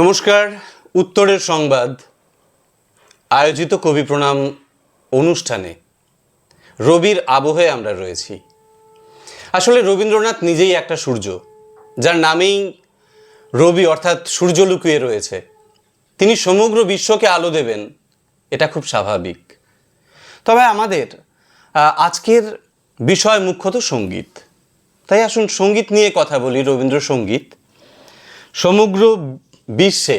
নমস্কার, উত্তরের সংবাদ। আয়োজিত কবি প্রণাম অনুষ্ঠানে রবির আবহে আমরা রয়েছি। আসলে রবীন্দ্রনাথ নিজেই একটা সূর্য, যার নামেই রবি অর্থাৎ সূর্য লুকিয়ে রয়েছে। তিনি সমগ্র বিশ্বকে আলো দেবেন, এটা খুব স্বাভাবিক। তবে আমাদের আজকের বিষয় মুখ্যত সংগীত। তাই আসুন সংগীত নিয়ে কথা বলি, রবীন্দ্রসঙ্গীত। সমগ্র বিশ্বে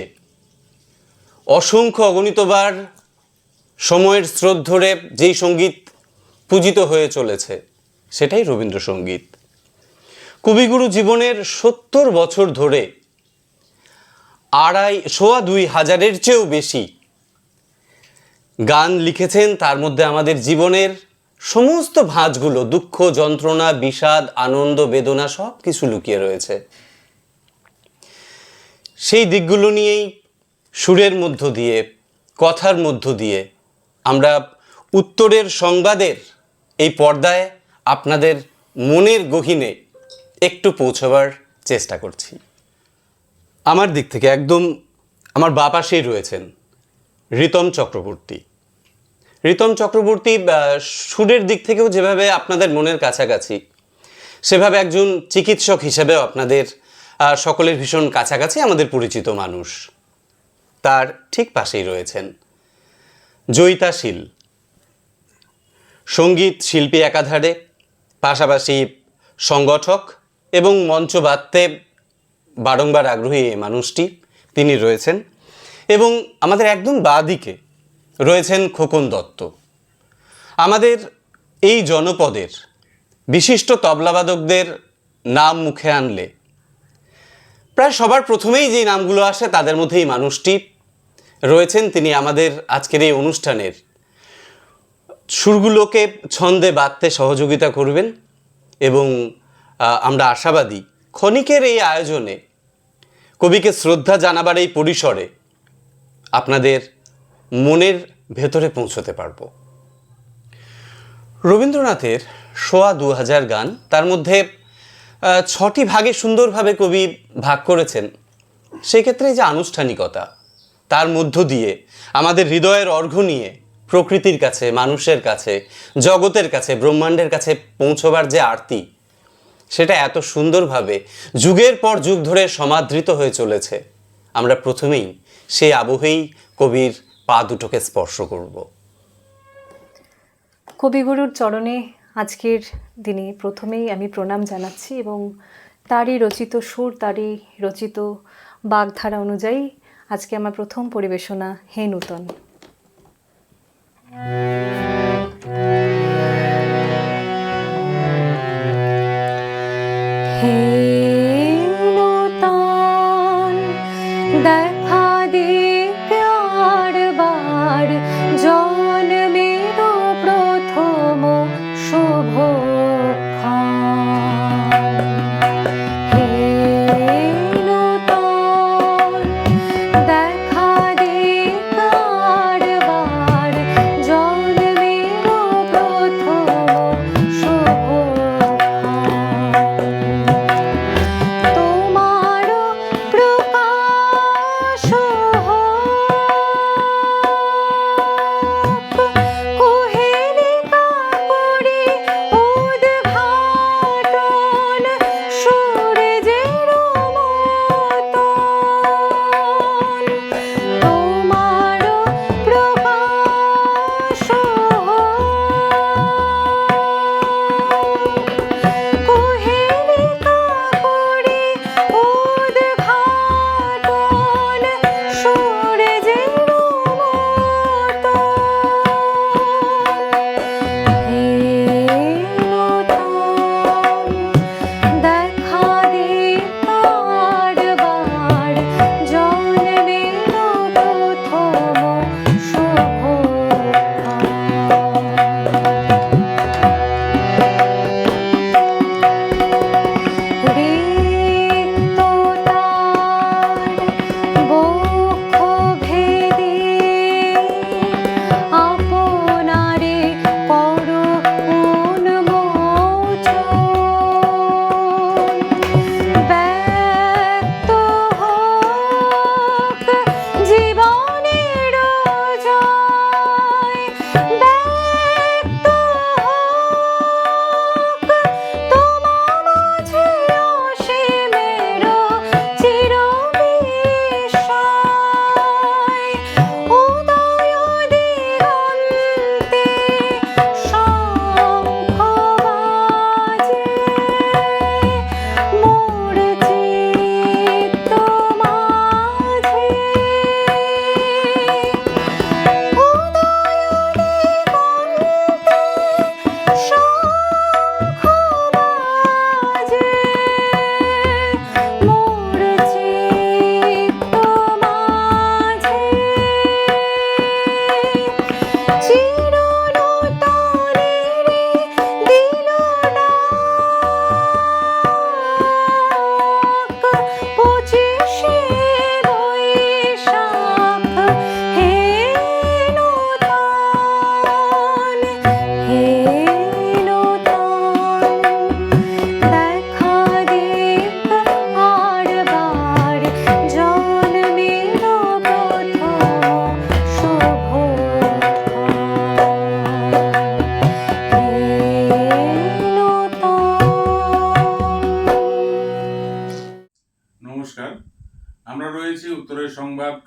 অসংখ্য অগণিতবার সময়ের স্রোত ধরে যেই সংগীত পূজিত হয়ে চলেছে, সেটাই রবীন্দ্রসঙ্গীত। কবিগুরু জীবনের সত্তর বছর ধরে আড়াই, সোয়া দুই হাজারের চেয়েও বেশি গান লিখেছেন। তার মধ্যে আমাদের জীবনের সমস্ত ভাঁজগুলো, দুঃখ, যন্ত্রণা, বিষাদ, আনন্দ, বেদনা সব কিছু লুকিয়ে রয়েছে। সেই দিকগুলো নিয়েই সুরের মধ্য দিয়ে, কথার মধ্য দিয়ে আমরা উত্তরের সংবাদের এই পর্দায় আপনাদের মনের গহীনে একটু পৌঁছবার চেষ্টা করছি। আমার দিক থেকে একদম আমার বা পাশেই রয়েছেন রিতম চক্রবর্তী। রিতম চক্রবর্তী সুরের দিক থেকেও যেভাবে আপনাদের মনের কাছাকাছি, সেভাবে একজন চিকিৎসক হিসেবেও আপনাদের সকলের ভীষণ কাছাকাছি আমাদের পরিচিত মানুষ। তার ঠিক পাশেই রয়েছেন জয়িতাশীল সংগীত শিল্পী একাধারে, পাশাপাশি সংগঠক এবং মঞ্চ বাঁধতে বারংবার আগ্রহী এই মানুষটি, তিনি রয়েছেন। এবং আমাদের একদম বাঁদিকে রয়েছেন খোকন দত্ত। আমাদের এই জনপদের বিশিষ্ট তবলাবাদকদের নাম মুখে আনলে প্রায় সবার প্রথমেই যে নামগুলো আসে, তাদের মধ্যে এই মানুষটি রয়েছেন। তিনি আমাদের আজকের এই অনুষ্ঠানের সুরগুলোকে ছন্দে বাঁধতে সহযোগিতা করবেন এবং আমরা আশাবাদী ক্ষণিকের এই আয়োজনে কবিকে শ্রদ্ধা জানাবার এই পরিসরে আপনাদের মনের ভেতরে পৌঁছতে পারব। রবীন্দ্রনাথের সোয়া দু হাজার গান, তার মধ্যে ছটি ভাগে সুন্দরভাবে কবি ভাগ করেছেন। সেই ক্ষেত্রে এই যে আনুষ্ঠানিকতা, তার মধ্য দিয়ে আমাদের হৃদয়ের অর্ঘ্য নিয়ে প্রকৃতির কাছে, মানুষের কাছে, জগতের কাছে, ব্রহ্মাণ্ডের কাছে পৌঁছবার যে আরতি, সেটা এত সুন্দরভাবে যুগের পর যুগ ধরে সমাদৃত হয়ে চলেছে। আমরা প্রথমেই সেই আবহেই কবির পা দুটোকে স্পর্শ করব। কবিগুরুর চরণে আজকের দিনে প্রথমেই আমি প্রণাম জানাচ্ছি এবং তারই রচিত সুর, তারই রচিত বাগধারা অনুযায়ী আজকে আমার প্রথম পরিবেশনা হে নূতন।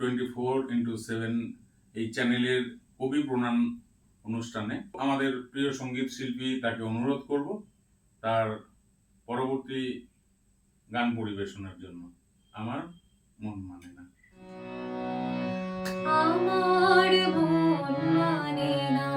টোয়েন্টি ফোর সেভেন এই চ্যানেলের কবি প্রণাম অনুষ্ঠানে আমাদের প্রিয় সংগীত শিল্পী তাকে অনুরোধ করব তার পরবর্তী গান পরিবেশনার জন্য। আমার মন মানে না। আমার মন মানে না।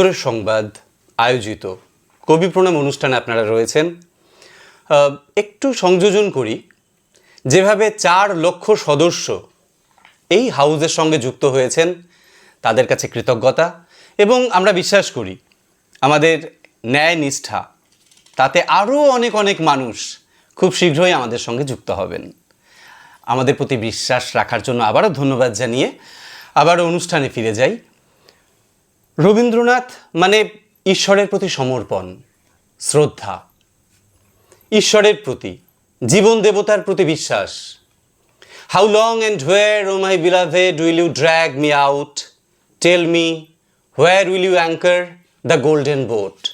উত্তরের সংবাদ আয়োজিত কবি প্রণাম অনুষ্ঠানে আপনারা রয়েছেন। একটু সংযোজন করি। যেভাবে চার লক্ষ সদস্য এই হাউজের সঙ্গে যুক্ত হয়েছেন, তাদের কাছে কৃতজ্ঞতা এবং আমরা বিশ্বাস করি আমাদের ন্যায় নিষ্ঠা, তাতে আরও অনেক অনেক মানুষ খুব শীঘ্রই আমাদের সঙ্গে যুক্ত হবেন। আমাদের প্রতি বিশ্বাস রাখার জন্য আবারও ধন্যবাদ জানিয়ে আবারও অনুষ্ঠানে ফিরে যাই। রবীন্দ্রনাথ মানে ঈশ্বরের প্রতি সমর্পণ, শ্রদ্ধা। ঈশ্বরের প্রতি, জীবন দেবতার প্রতি বিশ্বাস। How long and where O my beloved will you drag me out tell me where will you anchor the golden boat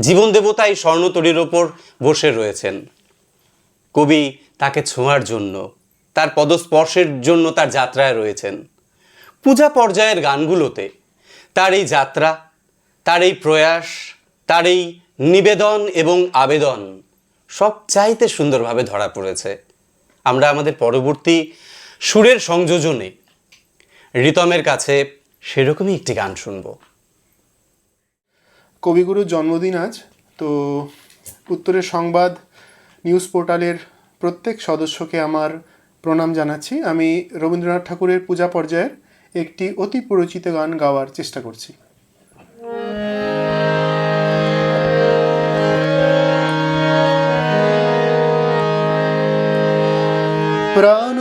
জীবন দেবতা এই স্বর্ণতরীর ওপর বসে রয়েছেন। কবি তাকে ছোঁয়ার জন্য, তার পদস্পর্শের জন্য তার যাত্রায় রয়েছেন। পূজা পর্যায়ের গানগুলোতে তার এই যাত্রা, তার এই প্রয়াস, তার এই নিবেদন এবং আবেদন সব চাইতে সুন্দরভাবে ধরা পড়েছে। আমরা আমাদের পরবর্তী সুরের সংযোজনে রিতমের কাছে সেরকমই একটি গান শুনব। কবিগুরুর জন্মদিন আজ, তো উত্তরের সংবাদ নিউজ পোর্টালের প্রত্যেক সদস্যকে আমার প্রণাম জানাচ্ছি। আমি রবীন্দ্রনাথ ঠাকুরের পূজা পর্যায়ের একটি অতি পরিচিত গান গাওয়ার চেষ্টা করছি। প্রাণ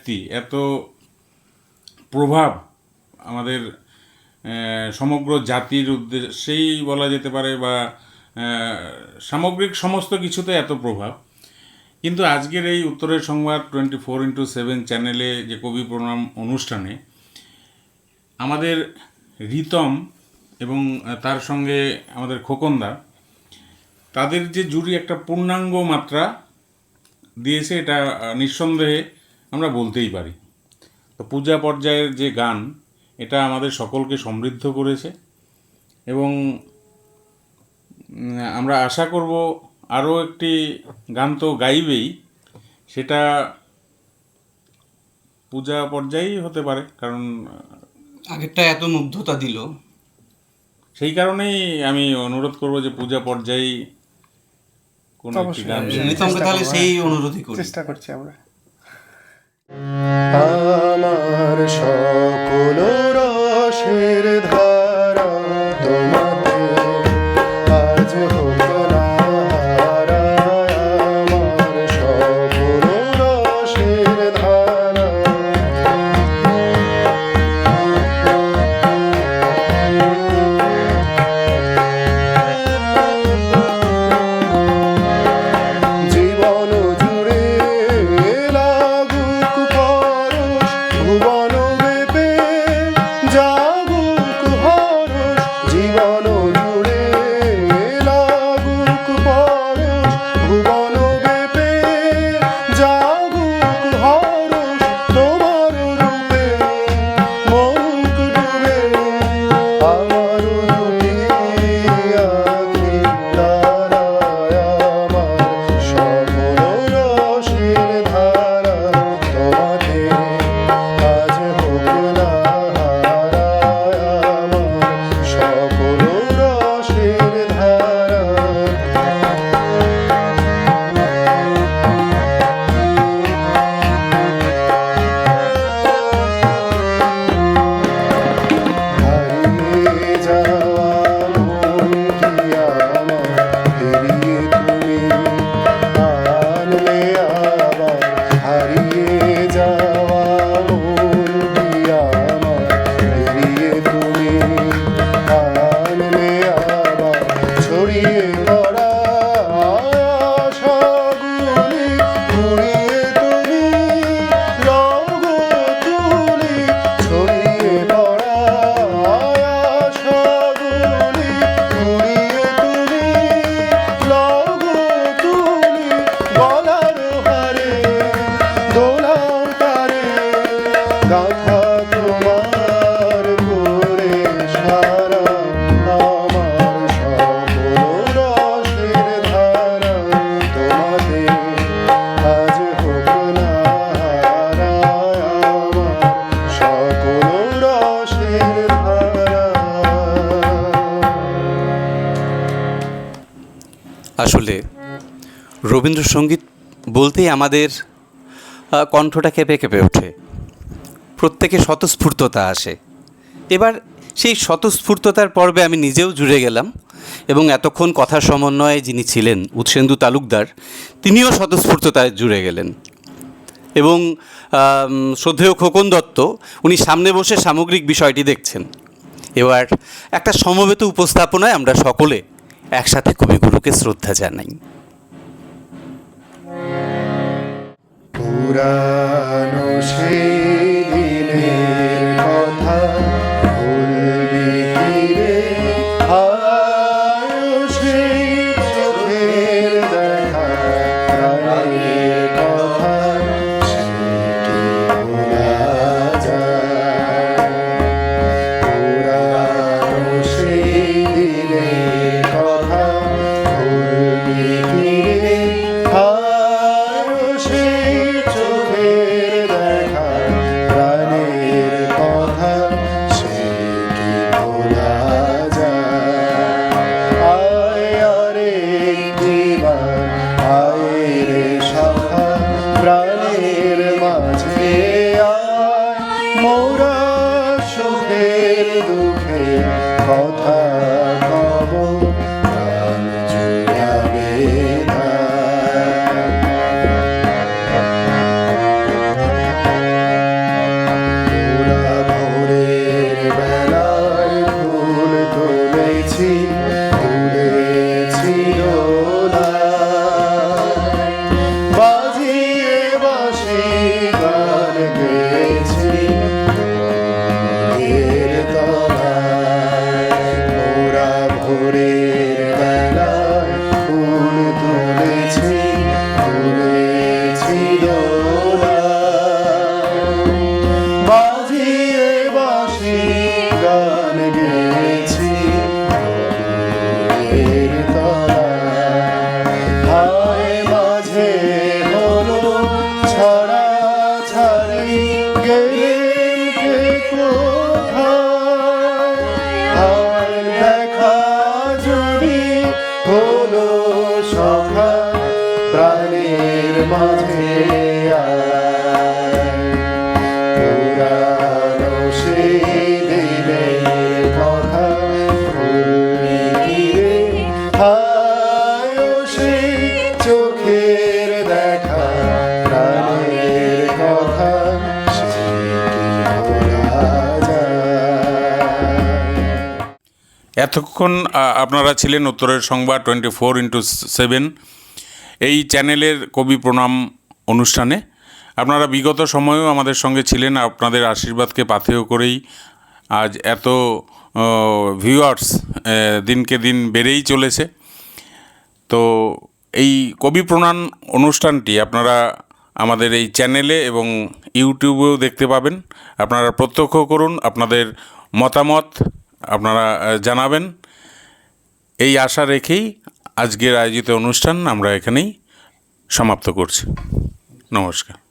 ব্যক্তি, এত প্রভাব আমাদের সমগ্র জাতির উদ্দেশ্যেই বলা যেতে পারে বা সামগ্রিক সমস্ত কিছুতে এত প্রভাব। কিন্তু আজকের এই উত্তরের সংবাদ টোয়েন্টি ফোর ইন্টু সেভেন চ্যানেলে যে কবি প্রণাম অনুষ্ঠানে, আমাদের রিতম এবং তার সঙ্গে আমাদের খোকনদা, তাদের যে জুড়ি একটা পূর্ণাঙ্গ মাত্রা দিয়েছে এটা নিঃসন্দেহে আমরা বলতেই পারি। তো পূজা পর্যায়ের যে গান এটা আমাদের সকলকে সমৃদ্ধ করেছে এবং আমরা আশা করব আরও একটি গান তো গাইবেই সেটা পূজা পর্যায়েই হতে পারে কারণ আগেরটা এত মুগ্ধতা দিল। সেই কারণেই আমি অনুরোধ করব যে পূজা পর্যায়ে কোনো একটি গান তাহলে সেই হ্যাঁ। অনুরোধই করি। চেষ্টা করছি আমরা। আমার সকল রসের ধারা তোমার রবীন্দ্রসঙ্গীত বলতেই আমাদের কণ্ঠটা কেঁপে কেঁপে ওঠে। প্রত্যেকে স্বতঃস্ফূর্ততা আসে। এবার সেই স্বতঃস্ফূর্ততার পর্বে আমি নিজেও জুড়ে গেলাম এবং এতক্ষণ কথা সমন্বয়ে যিনি ছিলেন উৎসেন্দু তালুকদার, তিনিও স্বতঃস্ফূর্ততায় জুড়ে গেলেন। এবং শ্রদ্ধেয় খোকন দত্ত, উনি সামনে বসে সামগ্রিক বিষয়টি দেখছেন। এবার একটা সমবেত উপস্থাপনায় আমরা সকলে একসাথে কবিগুরুকে শ্রদ্ধা জানাই। পুরানো সেই এতক্ষণ আপনারা ছিলেন উত্তরের সংবাদ টোয়েন্টি ফোর ইন্টু সেভেন, এই চ্যানেলের কবি প্রণাম অনুষ্ঠানে। আপনারা বিগত সময়েও আমাদের সঙ্গে ছিলেন, আপনাদের আশীর্বাদকে পাথেয় করেই আজ এত ভিউয়ার্স দিনকে দিন বেড়েই চলেছে। তো এই কবি প্রণাম অনুষ্ঠানটি আপনারা আমাদের এই চ্যানেলে এবং ইউটিউবেও দেখতে পাবেন। আপনারা প্রত্যক্ষ করুন, আপনাদের মতামত আপনারা জানাবেন। এই আশা রেখেই আজকের আয়োজিত অনুষ্ঠান আমরা এখানেই সমাপ্ত করছি। নমস্কার।